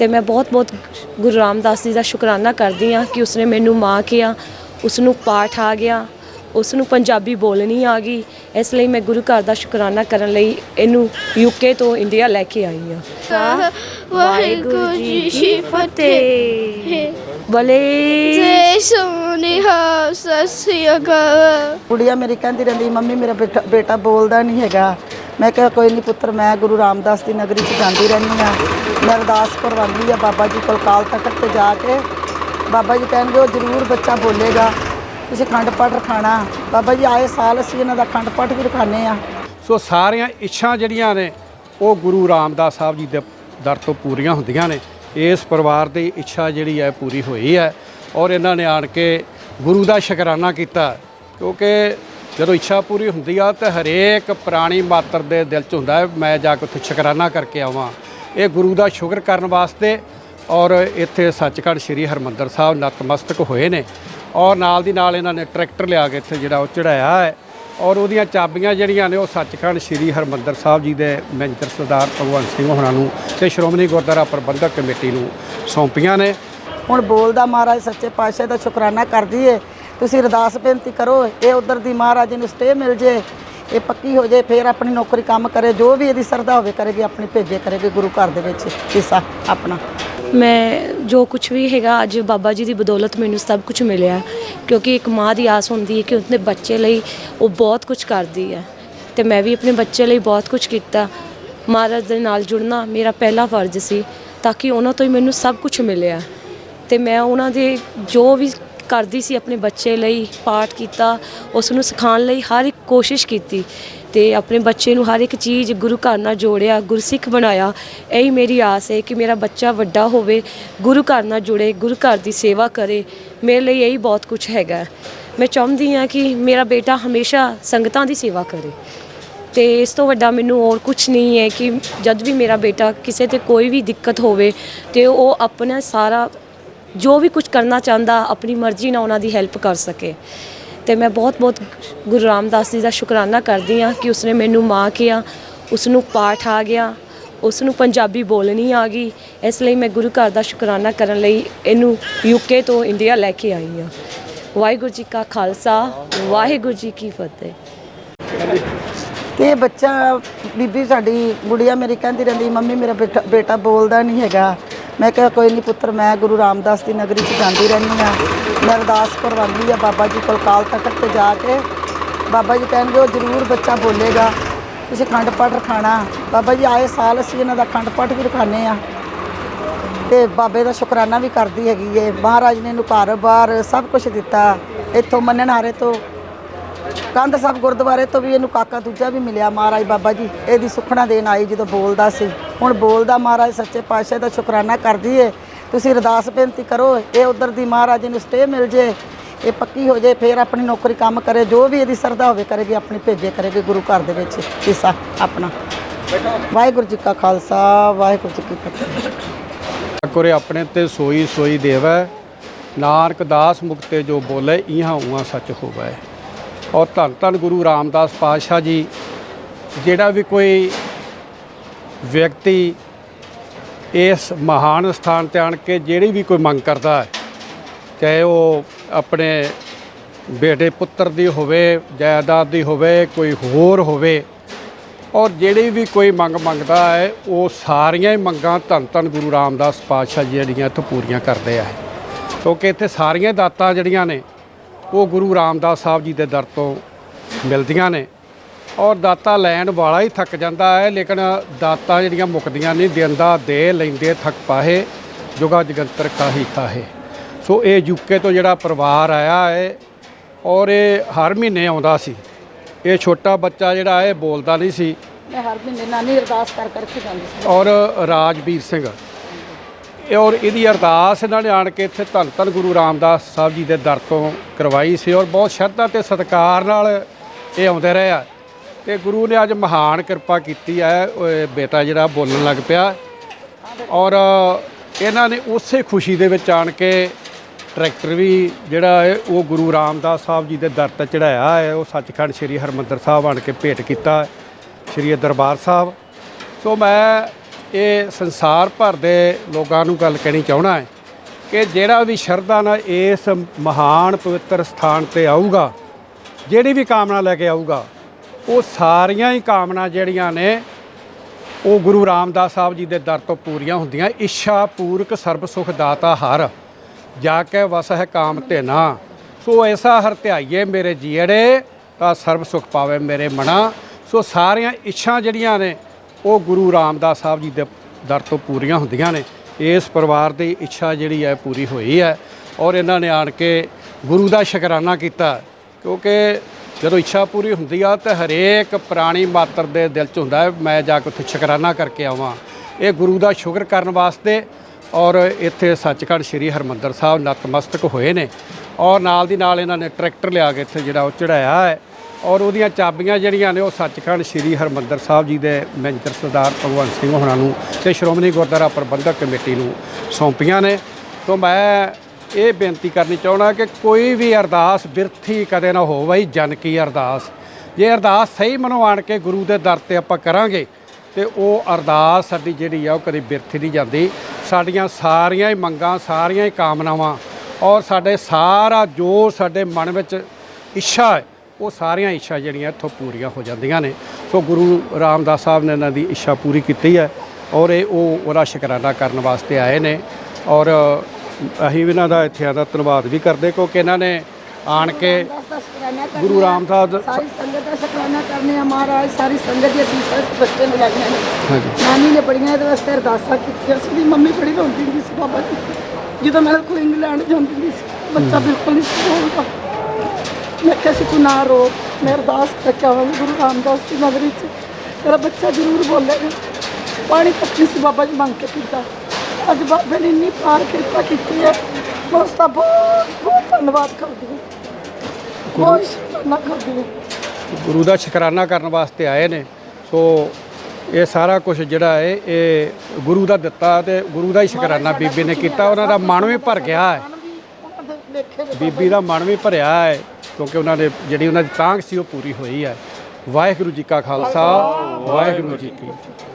ਤੇ ਮੈਂ ਬਹੁਤ-ਬਹੁਤ ਗੁਰੂ ਰਾਮਦਾਸ ਜੀ ਦਾ ਸ਼ੁਕਰਾਨਾ ਕਰਦੀ ਹਾਂ ਕਿ ਉਸਨੇ ਮੈਨੂੰ ਮਾਂ ਕਿਹਾ ਉਸ ਨੂੰ ਪਾਠ ਆ ਗਿਆ ਉਸ ਨੂੰ ਪੰਜਾਬੀ ਬੋਲਣੀ ਆ ਗਈ। ਇਸ ਲਈ ਮੈਂ ਗੁਰੂ ਘਰ ਦਾ ਸ਼ੁਕਰਾਨਾ ਕਰਨ ਲਈ ਇਹਨੂੰ ਯੂਕੇ ਤੋਂ ਇੰਡੀਆ ਲੈ ਕੇ ਆਈ ਹਾਂ। ਵਾਹਿਗੁਰੂ ਜੀ ਕੀ ਫਤਿਹ। ਬਲੇ ਜੈ ਸੋਨਿਹਾ ਸਤਿ ਸ੍ਰੀ ਅਕਾਲ। ਕੁੜੀਆ ਮੇਰੀ ਕਹਿੰਦੀ ਰਹਿੰਦੀ ਮੰਮੀ ਮੇਰਾ ਬੇਟਾ ਬੇਟਾ ਬੋਲਦਾ ਨਹੀਂ ਹੈਗਾ। ਮੈਂ ਕਿਹਾ ਕੋਈ ਨਹੀਂ ਪੁੱਤਰ, ਮੈਂ ਗੁਰੂ ਰਾਮਦਾਸ ਦੀ ਨਗਰੀ 'ਚ ਜਾਂਦੀ ਰਹਿੰਦੀ ਆ ਮੈਂ ਅਰਦਾਸ ਕਰਵਾਉਂਦੀ ਆ ਬਾਬਾ ਜੀ ਕੋਲ ਕਾਲ ਤਖਤ ਤੇ ਜਾ ਕੇ। ਬਾਬਾ ਜੀ ਕਹਿਣਗੇ, ਉਹ ਜ਼ਰੂਰ ਬੱਚਾ ਬੋਲੇਗਾ। ਤੁਸੀਂ ਖੰਡ ਪਾਠ ਰਖਾਣਾ। ਬਾਬਾ ਜੀ, ਆਏ ਸਾਲ ਅਸੀਂ ਇਹਨਾਂ ਦਾ ਖੰਡ ਪਾਠ ਵੀ ਰਖਾਣੇ ਆ ਸੋ ਸਾਰੀਆਂ ਇੱਛਾ ਜਿਹੜੀਆਂ ਨੇ, ਉਹ ਗੁਰੂ ਰਾਮਦਾਸ ਸਾਹਿਬ ਜੀ ਦੇ ਦਰ ਤੋਂ ਪੂਰੀਆਂ ਹੁੰਦੀਆਂ ਨੇ। ਇਸ ਪਰਿਵਾਰ ਦੀ ਇੱਛਾ ਜਿਹੜੀ ਹੈ, ਪੂਰੀ ਹੋਈ ਹੈ। ਔਰ ਇਹਨਾਂ ਨੇ ਆਣ ਕੇ ਗੁਰੂ ਦਾ ਸ਼ੁਕਰਾਨਾ ਕੀਤਾ। ਕਿਉਂਕਿ ਜਦੋਂ ਇੱਛਾ ਪੂਰੀ ਹੁੰਦੀ ਆ ਤਾਂ ਹਰੇਕ ਪ੍ਰਾਣੀ ਮਾਤਰ ਦੇ ਦਿਲ 'ਚ ਹੁੰਦਾ ਹੈ, ਮੈਂ ਜਾ ਕੇ ਉੱਥੇ ਸ਼ੁਕਰਾਨਾ ਕਰਕੇ ਆਵਾਂ। ਇਹ ਗੁਰੂ ਦਾ ਸ਼ੁਕਰ ਕਰਨ ਵਾਸਤੇ ਔਰ ਇੱਥੇ ਸੱਚਖੰਡ ਸ੍ਰੀ ਹਰਮੰਦਰ ਸਾਹਿਬ ਨਤਮਸਤਕ ਹੋਏ ਨੇ। ਔਰ ਨਾਲ ਦੀ ਨਾਲ ਇਹਨਾਂ ਨੇ ਟਰੈਕਟਰ ਲਿਆ ਕੇ ਇੱਥੇ ਜਿਹੜਾ ਉਹ ਚੜਾਇਆ ਹੈ। ਔਰ ਉਹਦੀਆਂ ਚਾਬੀਆਂ ਜਿਹੜੀਆਂ ਨੇ ਉਹ ਸੱਚਖੰਡ ਸ੍ਰੀ ਹਰਮੰਦਰ ਸਾਹਿਬ ਜੀ ਦੇ ਮੈਨੇਜਰ ਸਰਦਾਰ ਭਗਵੰਤ ਸਿੰਘ ਹੋਣਾ ਨੂੰ ਤੇ ਸ਼੍ਰੋਮਣੀ ਗੁਰਦੁਆਰਾ ਪ੍ਰਬੰਧਕ ਕਮੇਟੀ ਨੂੰ ਸੌਂਪੀਆਂ ਨੇ। ਹੁਣ ਬੋਲਦਾ ਮਹਾਰਾਜ ਸੱਚੇ ਪਾਤਸ਼ਾਹ ਦਾ ਸ਼ੁਕਰਾਨਾ ਕਰਦੀ ਏ ਤੁਸੀਂ ਅਰਦਾਸ ਬੇਨਤੀ ਕਰੋ, ਇਹ ਉਧਰ ਦੀ ਮਹਾਰਾਜ ਨੂੰ ਸਟੇ ਮਿਲ ਜੇ, ਇਹ ਪੱਕੀ ਹੋ ਜੇ, ਫਿਰ ਆਪਣੀ ਨੌਕਰੀ ਕੰਮ ਕਰੇ, ਜੋ ਵੀ ਇਹਦੀ ਸਰਦਾ ਹੋਵੇ ਕਰੇਗੀ, ਆਪਣੀ ਭੇਜੇ ਕਰੇਗੀ ਗੁਰੂ ਘਰ ਦੇ ਵਿੱਚ ਹਿੱਸਾ ਆਪਣਾ। ਮੈਂ ਜੋ ਕੁਝ ਵੀ ਹੈਗਾ, ਅੱਜ ਬਾਬਾ ਜੀ ਦੀ ਬਦੌਲਤ ਮੈਨੂੰ ਸਭ ਕੁਝ ਮਿਲਿਆ, ਕਿਉਂਕਿ ਇੱਕ ਮਾਂ ਦੀ ਆਸ ਹੁੰਦੀ ਹੈ ਕਿ ਉਸਦੇ ਬੱਚੇ ਲਈ ਉਹ ਬਹੁਤ ਕੁਝ ਕਰਦੀ ਹੈ, ਤੇ ਮੈਂ ਵੀ ਆਪਣੇ ਬੱਚੇ ਲਈ ਬਹੁਤ ਕੁਝ ਕੀਤਾ। ਮਹਾਰਾਜ ਦੇ ਨਾਲ ਜੁੜਨਾ ਮੇਰਾ ਪਹਿਲਾ ਫਰਜ਼ ਸੀ, ਤਾਂ ਕਿ ਉਹਨਾਂ ਤੋਂ ਹੀ ਮੈਨੂੰ ਸਭ ਕੁਝ ਮਿਲਿਆ, ਤੇ ਮੈਂ ਉਹਨਾਂ ਦੇ ਜੋ ਵੀ ਕਰਦੀ ਸੀ ਆਪਣੇ ਬੱਚੇ ਲਈ ਪਾਠ ਕੀਤਾ, ਉਸ ਨੂੰ ਸਿਖਾਉਣ ਲਈ ਹਰ ਇੱਕ ਕੋਸ਼ਿਸ਼ ਕੀਤੀ ਤੇ ਆਪਣੇ ਬੱਚੇ ਨੂੰ ਹਰ ਇੱਕ ਚੀਜ਼ ਗੁਰੂ ਘਰ ਨਾਲ ਜੋੜਿਆ, ਗੁਰਸਿੱਖ ਬਣਾਇਆ। ਇਹੀ ਮੇਰੀ ਆਸ ਹੈ ਕਿ ਮੇਰਾ ਬੱਚਾ ਵੱਡਾ ਹੋਵੇ, ਗੁਰੂ ਘਰ ਨਾਲ ਜੁੜੇ, ਗੁਰੂ ਘਰ ਦੀ ਸੇਵਾ ਕਰੇ। ਮੇਰੇ ਲਈ ਇਹੀ ਬਹੁਤ ਕੁਝ ਹੈਗਾ। ਮੈਂ ਚਾਹੁੰਦੀ ਹਾਂ ਕਿ ਮੇਰਾ ਬੇਟਾ ਹਮੇਸ਼ਾ ਸੰਗਤਾਂ ਦੀ ਸੇਵਾ ਕਰੇ। ਤੇ ਇਸ ਤੋਂ ਵੱਡਾ ਮੈਨੂੰ ਹੋਰ ਕੁਝ ਨਹੀਂ ਹੈ ਕਿ ਜਦ ਵੀ ਮੇਰਾ ਬੇਟਾ ਕਿਸੇ ਤੇ ਕੋਈ ਵੀ ਦਿੱਕਤ ਹੋਵੇ, ਤੇ ਉਹ ਆਪਣਾ ਸਾਰਾ ਜੋ ਵੀ ਕੁਝ ਕਰਨਾ ਚਾਹੁੰਦਾ, ਆਪਣੀ ਮਰਜ਼ੀ ਨਾਲ ਉਹਨਾਂ ਦੀ ਹੈਲਪ ਕਰ ਸਕੇ। ਤੇ ਮੈਂ ਬਹੁਤ-ਬਹੁਤ ਗੁਰੂ ਰਾਮਦਾਸ ਜੀ ਦਾ ਸ਼ੁਕਰਾਨਾ ਕਰਦੀ ਹਾਂ ਕਿ ਉਸਨੇ ਮੈਨੂੰ ਮਾਂ ਕਿਹਾ ਉਸ ਨੂੰ ਪਾਠ ਆ ਗਿਆ ਉਸ ਨੂੰ ਪੰਜਾਬੀ ਬੋਲਣੀ ਆ ਗਈ। ਇਸ ਲਈ ਮੈਂ ਗੁਰੂ ਘਰ ਦਾ ਸ਼ੁਕਰਾਨਾ ਕਰਨ ਲਈ ਇਹਨੂੰ ਯੂਕੇ ਤੋਂ ਇੰਡੀਆ ਲੈ ਕੇ ਆਈ ਹਾਂ। ਵਾਹਿਗੁਰੂ ਜੀ ਕਾ ਖਾਲਸਾ, ਵਾਹਿਗੁਰੂ ਜੀ ਕੀ ਫਤਿਹ। ਤੇ ਬੱਚਾ, ਬੀਬੀ ਸਾਡੀ ਗੁੜੀਆ ਮੇਰੀ ਕਹਿੰਦੀ ਰਹਿੰਦੀ, ਮੰਮੀ ਮੇਰਾ ਬੇਟਾ ਬੇਟਾ ਬੋਲਦਾ ਨਹੀਂ ਹੈਗਾ। ਮੈਂ ਕਿਹਾ ਕੋਈ ਨਹੀਂ ਪੁੱਤਰ, ਮੈਂ ਗੁਰੂ ਰਾਮਦਾਸ ਦੀ ਨਗਰੀ 'ਚ ਜਾਂਦੀ ਰਹਿੰਦੀ ਆ ਮੈਂ ਅਰਦਾਸ ਕਰਵਾਉਂਦੀ ਆ ਬਾਬਾ ਜੀ ਕੋਲ ਕਾਲ ਤਖਤ ਤੇ ਜਾ ਕੇ। ਬਾਬਾ ਜੀ ਕਹਿਣਗੇ, ਉਹ ਜ਼ਰੂਰ ਬੱਚਾ ਬੋਲੇਗਾ। ਤੁਸੀਂ ਖੰਡ ਪਾਠ ਰਖਾਣਾ। ਬਾਬਾ ਜੀ, ਆਏ ਸਾਲ ਅਸੀਂ ਇਹਨਾਂ ਦਾ ਖੰਡ ਪਾਠ ਵੀ ਰਖਾਣੇ ਆ ਤੇ ਬਾਬੇ ਦਾ ਸ਼ੁਕਰਾਨਾ ਵੀ ਕਰਦੀ ਹੈਗੀ ਏ। ਮਹਾਰਾਜ ਨੇ ਇਹਨੂੰ ਘਰ-ਬਾਰ ਸਭ ਕੁਝ ਦਿੱਤਾ। ਇੱਥੋਂ ਮੰਨਣ ਹਾਰੇ ਤੋਂ ਕੰਧ ਸਾਹਿਬ ਗੁਰਦੁਆਰੇ ਤੋਂ ਵੀ ਇਹਨੂੰ ਕਾਕਾ ਦੂਜਾ ਵੀ ਮਿਲਿਆ ਮਹਾਰਾਜ ਬਾਬਾ ਜੀ। ਇਹਦੀ ਸੁਖਣਾ ਦੇਣ ਆਈ ਜਦੋਂ ਬੋਲਦਾ ਸੀ। ਹੁਣ ਬੋਲਦਾ ਮਹਾਰਾਜ ਸੱਚੇ ਪਾਤਸ਼ਾਹ ਦਾ ਸ਼ੁਕਰਾਨਾ ਕਰਦੀ ਏ ਤੁਸੀਂ ਅਰਦਾਸ ਬੇਨਤੀ ਕਰੋ, ਇਹ ਉਧਰ ਦੀ ਮਹਾਰਾਜ ਨੂੰ ਸਟੇ ਮਿਲ ਜੇ। ਇਹ ਪੱਕੀ ਹੋ ਜੇ, ਫਿਰ ਆਪਣੀ ਨੌਕਰੀ ਕੰਮ ਕਰੇ। ਜੋ ਵੀ ਇਹਦੀ ਸਰਦਾ ਹੋਵੇ, ਕਰੇਗੀ, ਆਪਣੀ ਭੇਜੇ ਕਰੇਗੀ ਗੁਰੂ ਘਰ ਦੇ ਵਿੱਚ। ਹਿੱਸਾ ਆਪਣਾ। ਵਾਹਿਗੁਰੂ ਜੀ ਕਾ ਖਾਲਸਾ, ਵਾਹਿਗੁਰੂ ਜੀ ਕੀ ਫਤਿਹ। ਕੋਰੇ ਆਪਣੇ ਤੇ ਸੋਈ ਸੋਈ ਦੇਵੈ। ਨਾਨਕ ਦਾਸ ਮੁਕਤੇ ਜੋ ਬੋਲੇ, ਇਹਾਂ ਉਹਾਂ ਸੱਚ ਹੋਵੇ। ਔਰ ਧੰਨ ਧੰਨ ਗੁਰੂ ਰਾਮਦਾਸ ਪਾਤਸ਼ਾਹ ਜੀ, ਜਿਹੜਾ ਵੀ ਕੋਈ ਵਿਅਕਤੀ ਇਸ ਮਹਾਨ ਸਥਾਨ ਤੇ ਆਣ ਕੇ ਜਿਹੜੀ ਵੀ ਕੋਈ ਮੰਗ ਕਰਦਾ ਹੈ, ਚਾਹੇ ਉਹ ਆਪਣੇ ਬੇਟੇ ਪੁੱਤਰ ਦੀ ਹੋਵੇ, ਜਾਇਦਾਦ ਦੀ ਹੋਵੇ, ਕੋਈ ਹੋਰ ਹੋਵੇ, ਔਰ ਜਿਹੜੀ ਵੀ ਕੋਈ ਮੰਗ ਮੰਗਦਾ ਹੈ, ਉਹ ਸਾਰੀਆਂ ਹੀ ਮੰਗਾਂ ਧੰਨ ਧੰਨ ਗੁਰੂ ਰਾਮਦਾਸ ਪਾਤਸ਼ਾਹ ਜੀ ਜਿਹੜੀਆਂ ਇੱਥੋਂ ਪੂਰੀਆਂ ਕਰਦੇ ਆ। ਕਿਉਂਕਿ ਇੱਥੇ ਸਾਰੀਆਂ ਦਾਤਾਂ ਜਿਹੜੀਆਂ ਨੇ ਉਹ ਗੁਰੂ ਰਾਮਦਾਸ ਸਾਹਿਬ ਜੀ ਦੇ ਦਰ ਤੋਂ ਮਿਲਦੀਆਂ ਨੇ ਔਰ ਦਾਤਾ ਲੈਣ ਵਾਲਾ ਹੀ ਥੱਕ ਜਾਂਦਾ ਹੈ ਲੇਕਿਨ ਦਾਤਾਂ ਜਿਹੜੀਆਂ ਮੁੱਕਦੀਆਂ ਨਹੀਂ ਦਿੰਦਾ ਦੇ ਲੈਂਦੇ ਥੱਕ ਪਾਹੇ ਜੁਗਾ ਜਗੰਤਰ ਕਾਹੀ ਕਾਹੇ ਸੋ ਇਹ ਯੂਕੇ ਤੋਂ ਜਿਹੜਾ ਪਰਿਵਾਰ ਆਇਆ ਹੈ ਔਰ ਇਹ ਹਰ ਮਹੀਨੇ ਆਉਂਦਾ ਸੀ। ਇਹ ਛੋਟਾ ਬੱਚਾ ਜਿਹੜਾ ਇਹ ਬੋਲਦਾ ਨਹੀਂ ਸੀ। ਮੈਂ ਹਰ ਮਹੀਨੇ ਨਾਨੀ ਅਰਦਾਸ ਕਰ ਕਰਕੇ ਜਾਂਦੀ ਸੀ। ਔਰ ਰਾਜਵੀਰ ਸਿੰਘ ਇਹ ਔਰ ਇਹਦੀ ਅਰਦਾਸ ਇਹਨਾਂ ਨੇ ਆਣ ਕੇ ਇੱਥੇ ਧੰਨ ਧੰਨ ਗੁਰੂ ਰਾਮਦਾਸ ਸਾਹਿਬ ਜੀ ਦੇ ਦਰ ਤੋਂ ਕਰਵਾਈ ਸੀ ਔਰ ਬਹੁਤ ਸ਼ਰਧਾ ਤੇ ਸਤਿਕਾਰ ਨਾਲ ਇਹ ਆਉਂਦੇ ਰਹੇ ਆ। ਤੇ ਗੁਰੂ ਨੇ ਅੱਜ ਮਹਾਨ ਕਿਰਪਾ ਕੀਤੀ ਹੈ ਬੇਟਾ ਜਿਹੜਾ ਬੋਲਣ ਲੱਗ ਪਿਆ ਔਰ ਇਹਨਾਂ ਨੇ ਉਸੇ ਖੁਸ਼ੀ ਦੇ ਵਿੱਚ ਆਣ ਕੇ ਟਰੈਕਟਰ ਵੀ ਜਿਹੜਾ ਹੈ, ਉਹ ਗੁਰੂ ਰਾਮਦਾਸ ਸਾਹਿਬ ਜੀ ਦੇ ਦਰ ਤੇ ਚੜਾਇਆ ਹੈ, ਉਹ ਸੱਚਖੰਡ ਸ੍ਰੀ ਹਰਮੰਦਰ ਸਾਹਿਬ ਆਣ ਕੇ ਭੇਟ ਕੀਤਾ ਸ੍ਰੀ ਦਰਬਾਰ ਸਾਹਿਬ। ਸੋ ਮੈਂ ਇਹ ਸੰਸਾਰ ਭਰ ਦੇ ਲੋਕਾਂ ਨੂੰ ਗੱਲ ਕਹਿਣੀ ਚਾਹਣਾ ਹੈ ਕਿ ਜਿਹੜਾ ਵੀ ਸ਼ਰਧਾ ਨਾਲ ਇਸ ਮਹਾਨ ਪਵਿੱਤਰ ਸਥਾਨ ਤੇ ਆਊਗਾ, ਜਿਹੜੀ ਵੀ ਕਾਮਨਾ ਲੈ ਕੇ ਆਊਗਾ, ਉਹ ਸਾਰੀਆਂ ਹੀ ਕਾਮਨਾ ਜਿਹੜੀਆਂ ਨੇ, ਉਹ ਗੁਰੂ ਰਾਮਦਾਸ ਸਾਹਿਬ ਜੀ ਦੇ ਦਰ ਤੋਂ ਪੂਰੀਆਂ ਹੁੰਦੀਆਂ। ਇੱਛਾ ਪੂਰਕ ਸਰਬ ਸੁਖ ਦਾਤਾ ਹਰ, ਜਾ ਕੇ ਵਸ ਹੈ ਕਾਮ ਤੇ ਨਾ ਸੋ ਐਸਾ ਹਰ ਧਿਆਈਏ ਮੇਰੇ ਜੀੜੇ, ਤਾਂ ਸਰਬ ਸੁਖ ਪਾਵੇ ਮੇਰੇ ਮਨਾ। ਸੋ ਸਾਰੀਆਂ ਇੱਛਾ ਜਿਹੜੀਆਂ ਨੇ ਉਹ ਗੁਰੂ ਰਾਮਦਾਸ ਸਾਹਿਬ ਜੀ ਦੇ ਦਰ ਤੋਂ ਪੂਰੀਆਂ ਹੁੰਦੀਆਂ ਨੇ। ਇਸ ਪਰਿਵਾਰ ਦੀ ਇੱਛਾ ਜਿਹੜੀ ਹੈ ਪੂਰੀ ਹੋਈ ਹੈ ਔਰ ਇਹਨਾਂ ਨੇ ਆਣ ਕੇ ਗੁਰੂ ਦਾ ਸ਼ੁਕਰਾਨਾ ਕੀਤਾ ਕਿਉਂਕਿ ਜਦੋਂ ਇੱਛਾ ਪੂਰੀ ਹੁੰਦੀ ਆ ਤਾਂ ਹਰੇਕ ਪ੍ਰਾਣੀ ਮਾਤਰ ਦੇ ਦਿਲ 'ਚ ਹੁੰਦਾ ਹੈ, ਮੈਂ ਜਾ ਕੇ ਉੱਥੇ ਸ਼ੁਕਰਾਨਾ ਕਰਕੇ ਆਵਾਂ। ਇਹ ਗੁਰੂ ਦਾ ਸ਼ੁਕਰ ਕਰਨ ਵਾਸਤੇ ਔਰ ਇੱਥੇ ਸੱਚਖੰਡ ਸ੍ਰੀ ਹਰਮੰਦਰ ਸਾਹਿਬ ਨਤਮਸਤਕ ਹੋਏ ਨੇ ਔਰ ਨਾਲ ਦੀ ਨਾਲ ਇਹਨਾਂ ਨੇ ਟਰੈਕਟਰ ਲਿਆ ਕੇ ਇੱਥੇ ਜਿਹੜਾ ਉਹ ਚੜਾਇਆ ਹੈ। ਔਰ ਉਹਦੀਆਂ ਚਾਬੀਆਂ ਜਿਹੜੀਆਂ ਨੇ ਉਹ ਸੱਚਖੰਡ ਸ੍ਰੀ ਹਰਮੰਦਰ ਸਾਹਿਬ ਜੀ ਦੇ ਮੈਨੇਜਰ ਸਰਦਾਰ ਭਗਵੰਤ ਸਿੰਘ ਹੋਣਾ ਨੂੰ ਤੇ ਸ਼੍ਰੋਮਣੀ ਗੁਰਦੁਆਰਾ ਪ੍ਰਬੰਧਕ ਕਮੇਟੀ ਨੂੰ ਸੌਂਪੀਆਂ ਨੇ। ਤੋਂ ਮੈਂ ਇਹ ਬੇਨਤੀ ਕਰਨੀ ਚਾਹਣਾ ਕਿ ਕੋਈ ਵੀ ਅਰਦਾਸ ਬਿਰਥੀ ਕਦੇ ਨਾ ਹੋਵੇ ਜਨ ਕੀ ਅਰਦਾਸ। ਜੇ ਅਰਦਾਸ ਸਹੀ ਮਨੋਂ ਆਣ ਕੇ ਗੁਰੂ ਦੇ ਦਰ ਤੇ ਆਪਾਂ ਕਰਾਂਗੇ ਤੇ ਉਹ ਅਰਦਾਸ ਸਾਡੀ ਜਿਹੜੀ ਆ ਉਹ ਕਦੇ ਬਿਰਥੀ ਨਹੀਂ ਜਾਂਦੀ। ਸਾਡੀਆਂ ਸਾਰੀਆਂ ਹੀ ਮੰਗਾਂ, ਸਾਰੀਆਂ ਹੀ ਕਾਮਨਾਵਾਂ ਔਰ ਸਾਡੇ ਸਾਰਾ ਜੋ ਸਾਡੇ ਮਨ ਵਿੱਚ ਇੱਛਾ ਹੈ ਉਹ ਸਾਰੀਆਂ ਇੱਛਾ ਜਿਹੜੀਆਂ ਇੱਥੋਂ ਪੂਰੀਆਂ ਹੋ ਜਾਂਦੀਆਂ ਨੇ। ਸੋ ਗੁਰੂ ਰਾਮਦਾਸ ਸਾਹਿਬ ਨੇ ਇਹਨਾਂ ਦੀ ਇੱਛਾ ਪੂਰੀ ਕੀਤੀ ਹੈ ਔਰ ਇਹ ਉਹ ਉਹਦਾ ਸ਼ੁਕਰਾਨਾ ਕਰਨ ਵਾਸਤੇ ਆਏ ਨੇ ਔਰ ਅਸੀਂ ਵੀ ਇਹਨਾਂ ਦਾ ਇੱਥੇ ਦਾ ਧੰਨਵਾਦ ਵੀ ਕਰਦੇ ਕਿਉਂਕਿ ਇਹਨਾਂ ਨੇ ਆਣ ਕੇ ਗੁਰੂ ਰਾਮਦਾਸ ਸਾਰੀ ਸੰਗਤ ਦਾ ਸ਼ੁਕਰਾਨਾ ਕਰਨੇ ਆ ਮਹਾਰਾਜ ਸਾਰੀ ਸੰਗਤ ਦੀ ਅਸੀਸਾਂ ਬੱਚੇ ਨੂੰ ਲੱਗੀਆਂ ਨੇ ਹਾਂਜੀ। ਨਾਨੀ ਨੇ ਬੜੀਆਂ ਇਹਦੇ ਵਾਸਤੇ ਅਰਦਾਸਾਂ ਕੀਤੀਆਂ ਸੀ ਦੀ ਮੰਮੀ ਬੜੀ ਰੋਂਦੀ ਸੀ ਬਾਬਾ ਜੀ। ਜਦੋਂ ਮੈਂ ਕੋਈ ਇੰਗਲੈਂਡ ਜਾਂਦੀ ਸੀ ਬੱਚਾ ਬਿਲਕੁਲ ਨਹੀਂ ਸੀ ਬੋਲਦਾ ਮੈਂ ਕਿਹਾ ਸੀ ਤੂੰ ਨਾ ਰੋ ਮੈਂ ਅਰਦਾਸ ਕਰਕੇ ਆਵਾਂਗੀ ਗੁਰੂ ਰਾਮਦਾਸ ਦੀ ਨਗਰੀ 'ਚ। ਤੇਰਾ ਬੱਚਾ ਜ਼ਰੂਰ ਬੋਲੇਗਾ। ਪਾਣੀ ਨਹੀਂ ਸੀ ਬਾਬਾ ਜੀ ਮੰਗ ਕੇ ਪੀਤਾ। ਅੱਜ ਬਾਬੇ ਨੇ ਇੰਨੀ ਪਾਰ ਕਿਰਪਾ ਕੀਤੀ ਹੈ। ਮੈਂ ਉਸ ਦਾ ਬਹੁਤ ਬਹੁਤ ਧੰਨਵਾਦ ਕਰਦੀ ਹਾਂ। ਬਹੁਤ ਸ਼ੁਕਰਾਨਾ ਕਰਦੀ ਹਾਂ। ਗੁਰੂ ਦਾ ਸ਼ੁਕਰਾਨਾ ਕਰਨ ਵਾਸਤੇ ਆਏ ਨੇ। ਸੋ ਇਹ ਸਾਰਾ ਕੁਝ ਜਿਹੜਾ ਹੈ ਇਹ ਗੁਰੂ ਦਾ ਦਿੱਤਾ ਤੇ ਗੁਰੂ ਦਾ ਹੀ ਸ਼ੁਕਰਾਨਾ ਬੀਬੀ ਨੇ ਕੀਤਾ। ਉਹਨਾਂ ਦਾ ਮਨ ਵੀ ਭਰ ਗਿਆ ਹੈ। ਉਹਨਾਂ ਦੇ ਲੇਖੇ ਵਿੱਚ ਬੀਬੀ ਦਾ ਮਨ ਵੀ ਭਰਿਆ ਹੈ। ਕਿਉਂਕਿ ਉਹਨਾਂ ਦੇ ਜਿਹੜੀ ਉਹਨਾਂ ਦੀ ਤਾਂਘ ਸੀ ਉਹ ਪੂਰੀ ਹੋਈ ਹੈ। ਵਾਹਿਗੁਰੂ ਜੀ ਕਾ ਖਾਲਸਾ ਵਾਹਿਗੁਰੂ ਜੀ ਕੀ ਫਤਿਹ।